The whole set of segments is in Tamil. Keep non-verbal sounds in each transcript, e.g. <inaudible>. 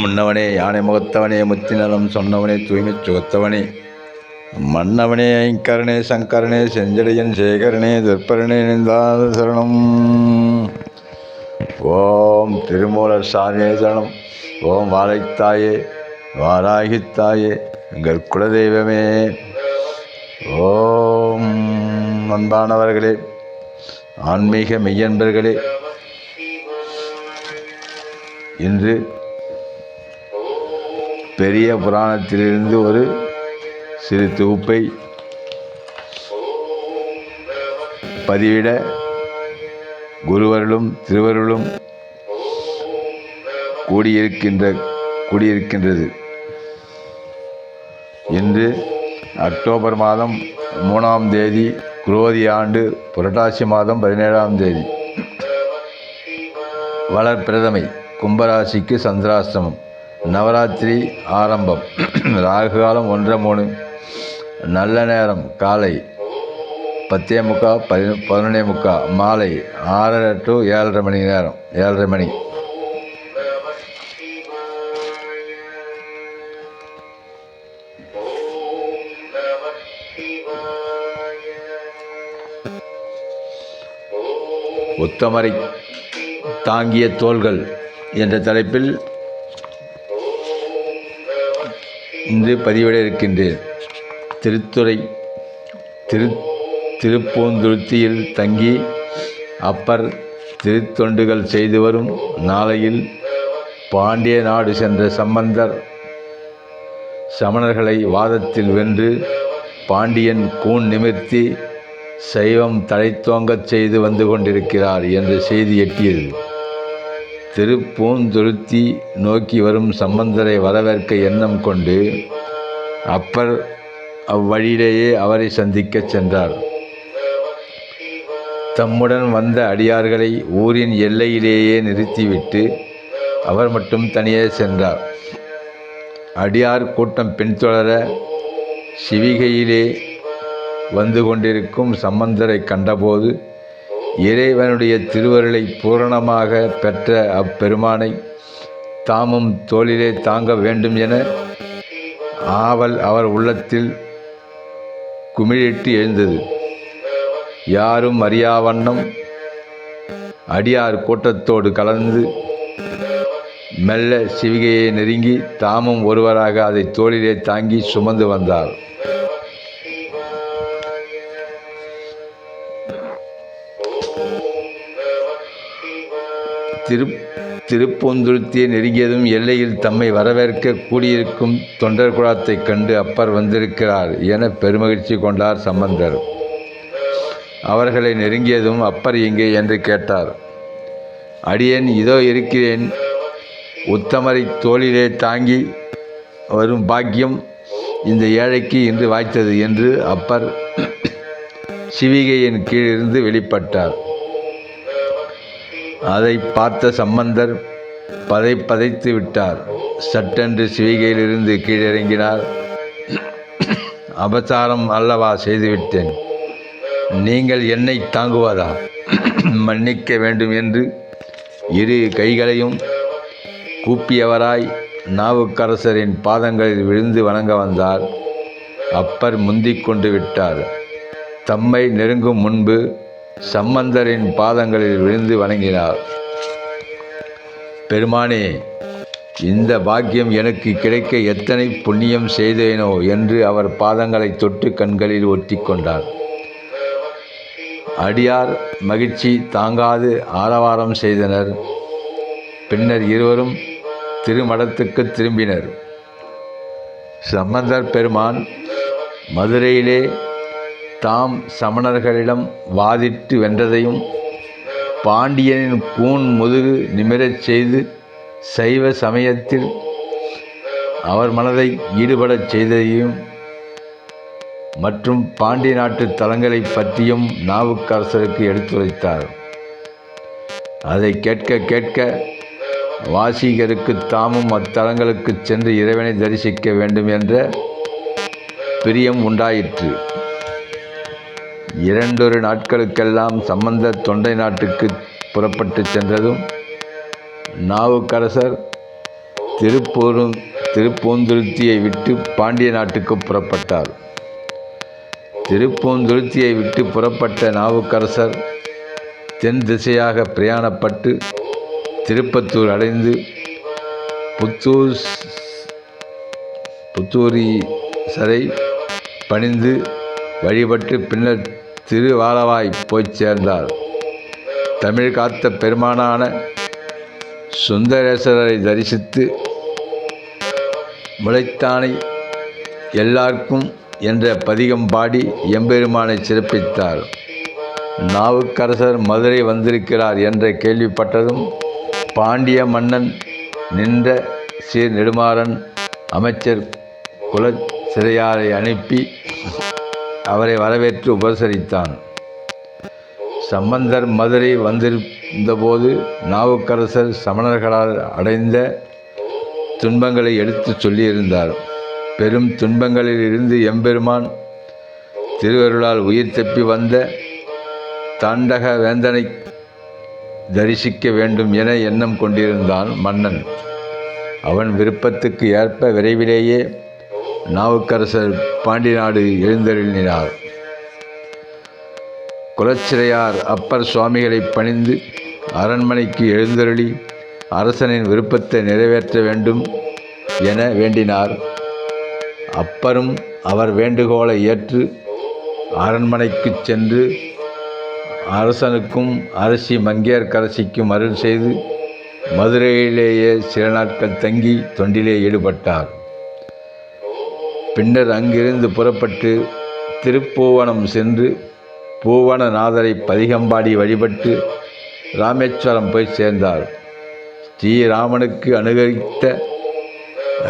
முன்னவனே யானை முகத்தவனே முத்திநலம் சொன்னவனே தூய்மை சுகத்தவனே. மன்னவனே ஐங்கரனே சங்கரனே செஞ்சடையன் சேகரனே துர்பரனே நிந்தாத சரணம். ஓம் திருமூலர் சாமியே சரணம். ஓம் வாழைத்தாயே வாராகித்தாயே எங்கள் குலதெய்வமே. ஓம் அன்பானவர்களே ஆன்மீக மெய்யன்பர்களே இன்று பெரிய புராணத்திலிருந்து ஒரு சிறு தொகுப்பை பதிவிட குருவருளும் திருவருளும் கூடியிருக்கின்ற கூடியிருக்கின்றது. இன்று அக்டோபர் மாதம் மூணாம் தேதி குரோதி ஆண்டு புரட்டாசி மாதம் பதினேழாம் தேதி. வளர் பிரதமை கும்பராசிக்கு சந்திராஷ்டமம். நவராத்திரி ஆரம்பம். <clears throat> ராகு காலம் ஒன்றரை மூணு. நல்ல நேரம். காலை பத்தே முக்கா பதி பதினொன்னே முக்கா. மாலை ஆறரை டு ஏழரை மணி நேரம். ஏழரை மணி. உத்தமரை தாங்கிய தோள்கள். என்ற தலைப்பில் இன்று பதிவிட இருக்கின்றேன் திருத்துறை திரு திருப்பூந்துருத்தியில் தங்கி அப்பர் திருத்தொண்டுகள் செய்து வரும் நாளையில் பாண்டிய நாடு சென்ற சம்பந்தர் சமணர்களை வாதத்தில் வென்று பாண்டியன் கூன் நிமிர்த்தி சைவம் தழைத்தோங்கச் செய்து வந்து கொண்டிருக்கிறார் என்ற செய்தி எட்டியது. திருப்பூந்துருத்தி நோக்கி வரும் சம்பந்தரை வரவேற்க எண்ணம் கொண்டு அப்பர் அவ்வழியிலேயே அவரை சந்திக்கச் சென்றார். தம்முடன் வந்த அடியார்களை ஊரின் எல்லையிலேயே நிறுத்திவிட்டு அவர் மட்டும் தனியே சென்றார். அடியார் கூட்டம் பின்தொடர சிவிகையிலே வந்து கொண்டிருக்கும் சம்பந்தரை கண்டபோது இறைவனுடைய திருவருளை பூரணமாக பெற்ற அப்பெருமானை தாமும் தோளிலே தாங்க வேண்டும் என ஆவல் அவர் உள்ளத்தில் குமிழிட்டு எழுந்தது. யாரும் அறியாவண்ணம் அடியார் கூட்டத்தோடு கலந்து மெல்ல சிவிகையை நெருங்கி தாமும் ஒருவராக அதை தோளிலே தாங்கி சுமந்து வந்தார். திரு திருப்பூந்துருத்தியை நெருங்கியதும் எல்லையில் தம்மை வரவேற்க கூடியிருக்கும் தொண்டர் குழாத்தைக் கண்டு அப்பர் வந்திருக்கிறார் என பெருமகிழ்ச்சி கொண்டார் சம்பந்தர். அவர்களை நெருங்கியதும் அப்பர் எங்கே என்று கேட்டார். அடியேன் இதோ இருக்கிறேன். உத்தமரை தோளிலே தாங்கி வரும் பாக்கியம் இந்த ஏழைக்கு இன்று வாய்த்தது என்று அப்பர் சிவிகையின் கீழிருந்து வெளிப்பட்டார். அதை பார்த்த சம்பந்தர் பதை பதைத்து விட்டார். சட்டென்று சிவிகையிலிருந்து கீழிறங்கினார். அபசாரம் அல்லவா செய்துவிட்டேன். நீங்கள் என்னை தாங்குவதா மன்னிக்க வேண்டும் என்று இரு கைகளையும் கூப்பியவராய் நாவுக்கரசரின் பாதங்களில் விழுந்து வணங்க வந்தார். அப்பர் முந்திக் கொண்டு விட்டார். தம்மை நெருங்கும் முன்பு சம்பந்தரின் பாதங்களில் விழுந்து வணங்கினார். பெருமானே இந்த பாக்கியம் எனக்கு கிடைக்க எத்தனை புண்ணியம் செய்தேனோ? என்று அவர் பாதங்களை தொட்டு கண்களில் ஒட்டி கொண்டார். அடியார் மகிழ்ச்சி தாங்காது ஆரவாரம் செய்தனர். பின்னர் இருவரும் திருமடத்துக்கு திரும்பினர். சம்பந்தர் பெருமான் மதுரையிலே தாம் சமணர்களிடம் வாதிட்டு வென்றதையும் பாண்டியனின் கூன் முதுகு நிமிரச் செய்து சைவ சமயத்தில் அவர் மனதை ஈடுபடச் செய்ததையும் மற்றும் பாண்டிய நாட்டு தலங்களைப் பற்றியும் நாவுக்கரசருக்கு எடுத்துரைத்தார். அதை கேட்க கேட்க வாசிகருக்கு தாமும் அத்தலங்களுக்கு சென்று இறைவனை தரிசிக்க வேண்டும் என்ற பிரியம் உண்டாயிற்று. இரண்டொரு நாட்களுக்கெல்லாம் சம்பந்த தொண்டை நாட்டுக்கு புறப்பட்டு சென்றதும் நாவுக்கரசர் திருப்பூரும் திருப்பூந்துருத்தியை விட்டு பாண்டிய நாட்டுக்கு புறப்பட்டார். திருப்பூந்துருத்தியை விட்டு புறப்பட்ட நாவுக்கரசர் தென் திசையாக பிரயாணப்பட்டு திருப்பத்தூர் அடைந்து புத்தூர் புத்தூரீசரை பணிந்து வழிபட்டு பின்னர் திருவாலவாய் போய்ச் சேர்ந்தார். தமிழ் காத்த பெருமானான சுந்தரேஸ்வரரை தரிசித்து முளைத்தானை எல்லாருக்கும் என்ற பதிகம் பாடி எம்பெருமானை சிறப்பித்தார். நாவுக்கரசர் மதுரை வந்திருக்கிறார் என்ற கேள்விப்பட்டதும் பாண்டிய மன்னன் நின்ற சீர் நெடுமாறன் அமைச்சர் குலச்சிறையாரை அனுப்பி அவரை வரவேற்று உபசரித்தான். சம்பந்தர் மதுரை வந்திருந்தபோது நாவுக்கரசர் சமணர்களால் அடைந்த துன்பங்களை எடுத்துச் சொல்லியிருந்தார். பெரும் துன்பங்களில் இருந்து எம்பெருமான் திருவருளால் உயிர் தப்பி வந்த தாண்டக வேந்தனை தரிசிக்க வேண்டும் என எண்ணம் கொண்டிருந்தான் மன்னன். அவன் விருப்பத்துக்கு ஏற்ப விரைவிலேயே நாவுக்கரசர் பாண்டி நாடு எழுந்தருளினார். குலச்சிறையார் அப்பர் சுவாமிகளை பணிந்து அரண்மனைக்கு எழுந்தருளி அரசனின் விருப்பத்தை நிறைவேற்ற வேண்டும் என வேண்டினார். அப்பரும் அவர் வேண்டுகோளை ஏற்று அரண்மனைக்குச் சென்று அரசனுக்கும் அரசி மங்கையர்க்கரசிக்கும் அருள் செய்து மதுரையிலேயே சில நாட்கள் தங்கி தொண்டிலே ஈடுபட்டார். பின்னர் அங்கிருந்து புறப்பட்டு திருப்பூவனம் சென்று பூவனநாதரை பதிகம்பாடி வழிபட்டு ராமேஸ்வரம் போய் சேர்ந்தார். ஸ்ரீராமனுக்கு அனுகரித்த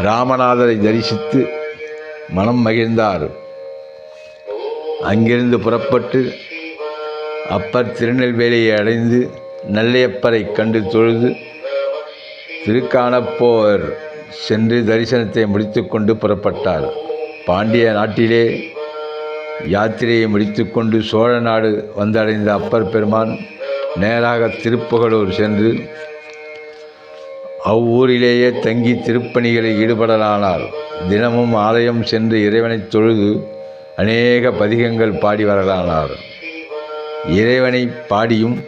ராமநாதரை தரிசித்து மனம் மகிழ்ந்தார். அங்கிருந்து புறப்பட்டு அப்பர் திருநெல்வேலியை அடைந்து நல்லையப்பரை கண்டு தொழுது திருக்கானப்போர் சென்று தரிசனத்தை முடித்துக்கொண்டு புறப்பட்டார். பாண்டிய நாட்டிலே யாத்திரையை முடித்துக்கொண்டு சோழ நாடு வந்தடைந்த அப்பர் பெருமான் நேராக திருப்புகலூர் சென்று அவ்வூரிலேயே தங்கி திருப்பணிகளில் ஈடுபடலானார். தினமும் ஆலயம் சென்று இறைவனைத் தொழுது அநேக பதிகங்கள் பாடி வரலானார். இறைவனை பாடியும்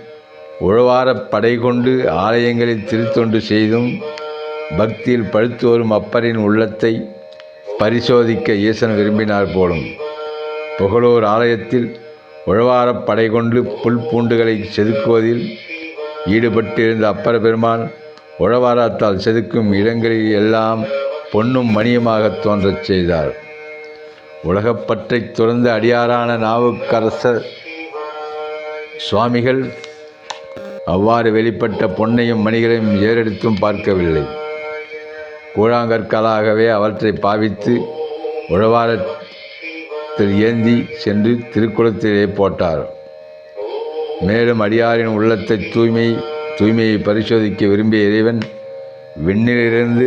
உழவாரப் படை கொண்டு ஆலயங்களில் திருத்தொண்டு செய்தும் பக்தியில் பழுத்து வரும் அப்பரின் உள்ளத்தை பரிசோதிக்க ஈசன் விரும்பினார் போலும். புகழூர் ஆலயத்தில் உழவாரப் படை கொண்டு புல் பூண்டுகளை செதுக்குவதில் ஈடுபட்டிருந்த அப்பர பெருமான் உழவாரத்தால் செதுக்கும் இடங்களில் எல்லாம் பொன்னும் மணியுமாக தோன்றச் செய்தார். உலகப்பற்றை துறந்த அடியாரான நாவுக்கரசர் சுவாமிகள் அவ்வாறு வெளிப்பட்ட பொன்னையும் மணிகளையும் ஏறெடுத்தும் பார்க்கவில்லை. கூழாங்கற்களாகவே அவற்றை பாவித்து உழவாரத்தில் ஏந்தி சென்று திருக்குளத்திலே போட்டார். மேலும் அடியாரின் உள்ளத்தை தூய்மை தூய்மையை பரிசோதிக்க விரும்பிய இறைவன் விண்ணிலிருந்து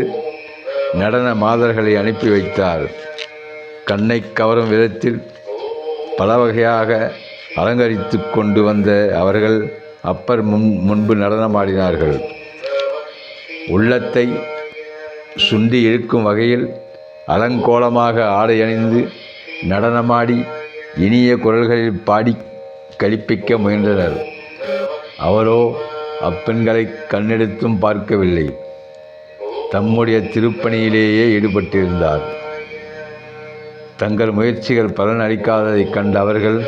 நடன மாதர்களை அனுப்பி வைத்தார். கண்ணை கவரும் விதத்தில் பல வகையாக அலங்கரித்து கொண்டு வந்த அவர்கள் அப்பர் முன் முன்பு நடனமாடினார்கள். உள்ளத்தை சுண்டி இழுக்கும் வகையில் அலங்கோலமாக ஆடை அணிந்து நடனமாடி இனிய குரல்களில் பாடி கழிப்பிக்க முயன்றனர். அவரோ அப்பெண்களை கண்ணெடுத்தும் பார்க்கவில்லை. தம்முடைய திருப்பணியிலேயே ஈடுபட்டிருந்தார். தங்கள் முயற்சிகள் பலன் அளிக்காததைக் கண்ட அவர்கள்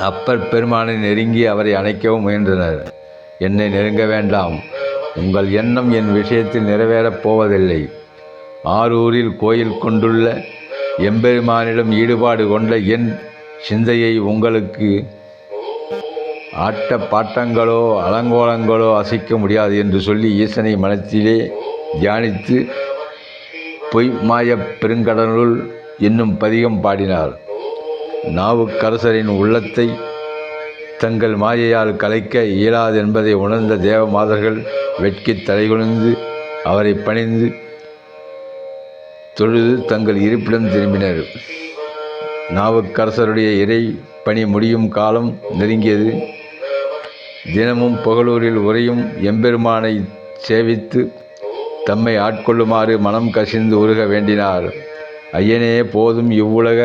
அப்பர் பெருமானை நெருங்கி அவரை அணைக்கவும் முயன்றனர். என்னை நெருங்க வேண்டாம். உங்கள் எண்ணம் என் விஷயத்தில் நிறைவேறப் போவதில்லை. ஆரூரில் கோயில் கொண்டுள்ள எம்பெருமானிடம் ஈடுபாடு கொண்ட என் சிந்தையை உங்களுக்கு ஆட்ட பாட்டங்களோ அலங்கோலங்களோ அசைக்க முடியாது என்று சொல்லி ஈசனை மனத்திலே தியானித்து பொய் மாயப் பெருங்கடலுள் என்னும் பதிகம் பாடினார். நாவுக்கரசரின் உள்ளத்தை தங்கள் மாயையால் கலைக்க இயலாது என்பதை உணர்ந்த தேவ மாதர்கள் வெட்கித் தலைகுனிந்து அவரை பணிந்து தொழுது தங்கள் இருப்பிடம் திரும்பினர். நாவுக்கரசருடைய இறை பணி முடியும் காலம் நெருங்கியது. தினமும் புகழூரில் உரையும் எம்பெருமானை சேவித்து தம்மை ஆட்கொள்ளுமாறு மனம் கசிந்து உருக வேண்டினார். ஐயனே போதும் இவ்வுலக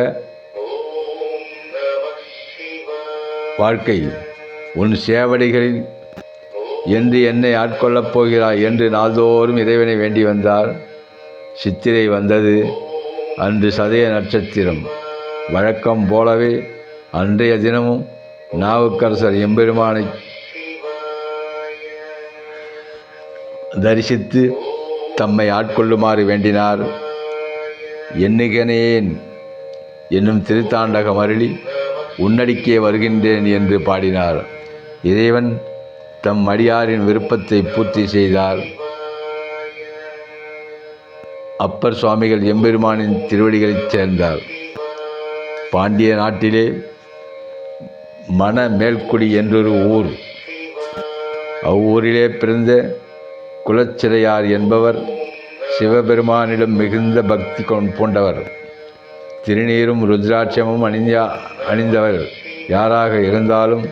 வாழ்க்கை உன் சேவடிகளில் என்று என்னை ஆட்கொள்ளப் போகிறாய் என்று நாள்தோறும் இறைவனை வேண்டி வந்தார். சித்திரை வந்தது. அன்று சதய நட்சத்திரம். வழக்கம் போலவே அன்றைய தினமும் நாவுக்கரசர் எம்பெருமானை தரிசித்து தம்மை ஆட்கொள்ளுமாறு வேண்டினார். எண்ணுகனேன் என்னும் திருத்தாண்டகம் அருளி உன்னடிக்கே வருகின்றேன் என்று பாடினார். இறைவன் தம் அடியாரின் விருப்பத்தை பூர்த்தி செய்தார். அப்பர் சுவாமிகள் எம்பெருமானின் திருவடிகளைச் சேர்ந்தார். பாண்டிய நாட்டிலே மன மேல்குடி என்றொரு ஊர். அவ்வூரிலே பிறந்த குலச்சிறையார் என்பவர் சிவபெருமானிடம் மிகுந்த பக்தி கொண் பூண்டவர். திருநீரும் ருத்ராட்சமும் அணிந்த அணிந்தவர் யாராக இருந்தாலும்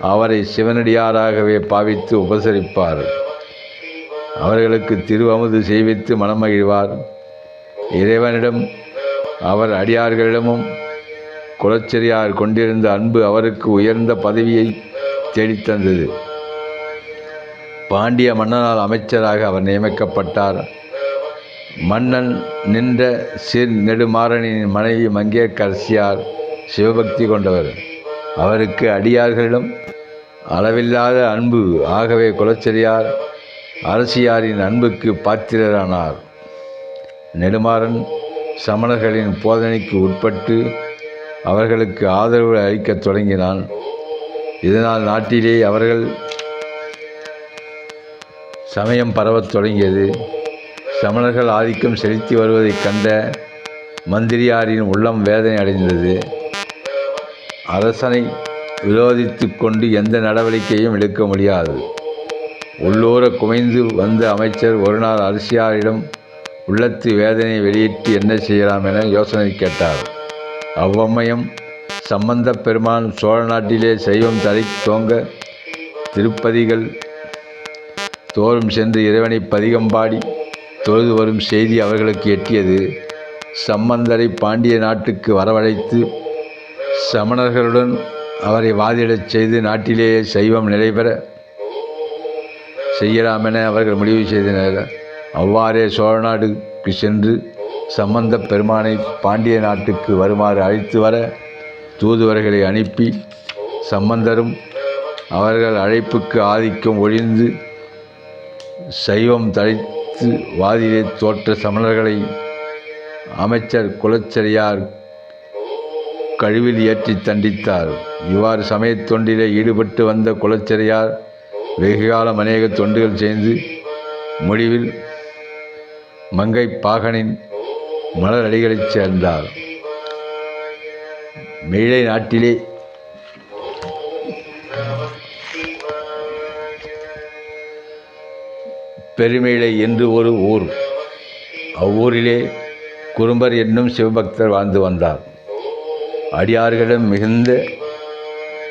அவரை சிவனடியாராகவே பாவித்து உபசரிப்பார். அவர்களுக்கு திருவமுது செய்வித்து மனமகிழ்வார். இறைவனிடம் அவர் அடியார்களிடமும் குலச்செரியார் கொண்டிருந்த அன்பு அவருக்கு உயர்ந்த பதவியை தேடித்தந்தது. பாண்டிய மன்னனால் அமைச்சராக அவர் நியமிக்கப்பட்டார். மன்னன் நின்ற சிறு நெடுமாறனின் மனைவி மங்கையர்க்கரசியார் சிவபக்தி கொண்டவர். அவருக்கு அடியார்களிடம் அளவில்லாத அன்பு ஆகவே குலச்செரியார் அரசியாரின் அன்புக்கு பாத்திரரானார். நெடுமாறன் சமணர்களின் போதனைக்கு உட்பட்டு அவர்களுக்கு ஆதரவு அளிக்கத் தொடங்கினான். இதனால் நாட்டிலே அவர்கள் சமயம் பரவத் தொடங்கியது. சமணர்கள் ஆதிக்கம் செலுத்தி வருவதைக் கண்ட மந்திரியாரின் உள்ளம் வேதனை அடைந்தது. அரசனை விரோதித்து கொண்டு எந்த நடவடிக்கையும் எடுக்க முடியாது. உள்ளூர குமைந்து வந்த அமைச்சர் ஒரு நாள் அரசியாரிடம் உள்ளத்து வேதனை வெளியிட்டு என்ன செய்யலாம் என யோசனை கேட்டார். அவ்வமயம் சம்பந்த பெருமான் சோழ நாட்டிலே சைவம் தலை தோங்க திருப்பதிகள் தோறும் சென்று இறைவனை பதிகம் பாடி தொழுது வரும் செய்தி அவர்களுக்கு எட்டியது. சம்பந்தரை பாண்டிய நாட்டுக்கு வரவழைத்து சமணர்களுடன் அவரை வாதிடச் செய்து நாட்டிலேயே சைவம் நிலைபெற செய்யலாம் என அவர்கள் முடிவு செய்தனர். அவ்வாறே சோழ நாடுக்கு சென்று சம்பந்த பெருமானை பாண்டிய நாட்டுக்கு வருமாறு அழைத்து வர தூதுவர்களை அனுப்பி சம்பந்தரும் அவர்கள் அழைப்புக்கு ஆதிக்கம் ஒழிந்து சைவம் தழைத்து வாதிலே தோற்ற சமணர்களை அமைச்சர் குலச்சரியார் கழிவில் ஏற்றி தண்டித்தார். இவ்வாறு சமயத் தொண்டிலே ஈடுபட்டு வந்த குலச்சரியார் வெகுகாலம் அநேக தொண்டுகள் செய்து முடிவில் மங்கை பாகனின் மலர் அடிகளைச் சேர்ந்தார். மேலை நாட்டிலே பெருமேளை என்று ஒரு ஊர். அவ்வூரிலே குறும்பர் என்னும் சிவபக்தர் வாழ்ந்து வந்தார். அடியார்களிடம் மிகுந்த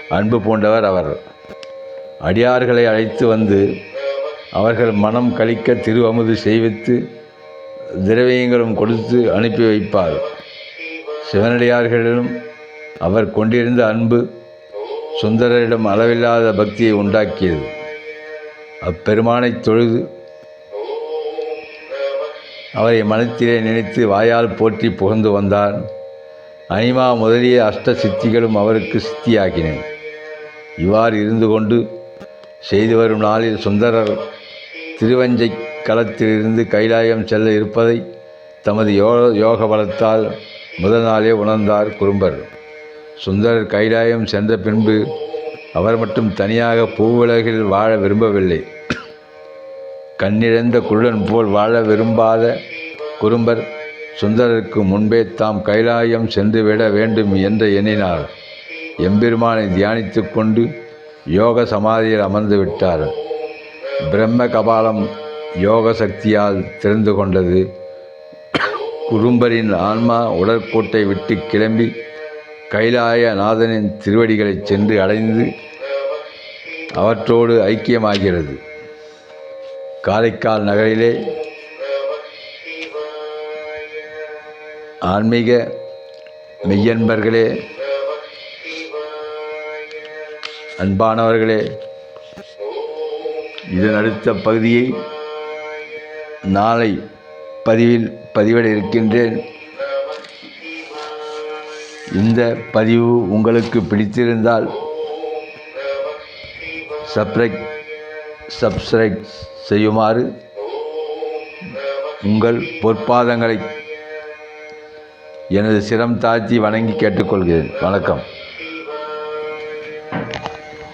அன்பு பூண்டவர் அவர். அடியார்களை அழைத்து வந்து அவர்கள் மனம் கழிக்க திரு அமுது செய்வித்து திரவியங்களும் கொடுத்து அனுப்பி வைப்பார். சிவனடியார்களிடம் அவர் கொண்டிருந்த அன்பு சுந்தரரிடம் அளவில்லாத பக்தியை உண்டாக்கியது. அப்பெருமானைத் தொழுது அவரை மனத்திலே நினைத்து வாயால் போற்றி புகழ்ந்து வந்தார் அனிமா முதலிய அஷ்ட சித்திகளும் அவருக்கு சித்தியாகின. இவ்வாறு இருந்து கொண்டு செய்து வரும் நாளில் சுந்தரர் திருவஞ்சை களத்திலிருந்து கைலாயம் செல்ல இருப்பதை தமது யோக யோக பலத்தால் முதல் நாளே உணர்ந்தார் குறும்பர். சுந்தரர் கைலாயம் சென்ற பின்பு அவர் மட்டும் தனியாக பூவுலகில் வாழ விரும்பவில்லை. கண்ணிழந்த குருடன் போல் வாழ விரும்பாத குறும்பர் சுந்தரருக்கு முன்பே தாம் கைலாயம் சென்றுவிட வேண்டும் என்று எண்ணினார். எம்பெருமானை தியானித்து கொண்டு யோக சமாதியில் அமர்ந்து விட்டார். பிரம்ம கபாலம் யோக சக்தியால் திறந்து கொண்டது. குறும்பரின் ஆன்மா உடற்கூட்டை விட்டு கிளம்பி கைலாயநாதனின் திருவடிகளைச் சென்று அடைந்து அவற்றோடு ஐக்கியமாகிறது. காரைக்கால் நகரிலே ஆன்மீக மெய்யன்பர்களே அன்பானவர்களே இதன் அடுத்த பகுதியை நாளை பதிவில் பதிவிட இருக்கின்றேன். இந்த பதிவு உங்களுக்கு பிடித்திருந்தால் சப்ரைக் சப்ஸ்கிரைப் செய்யுமாறு உங்கள் பொற்பாதங்களை எனது சிரம் தாழ்த்தி வணங்கி கேட்டுக்கொள்கிறேன். வணக்கம்.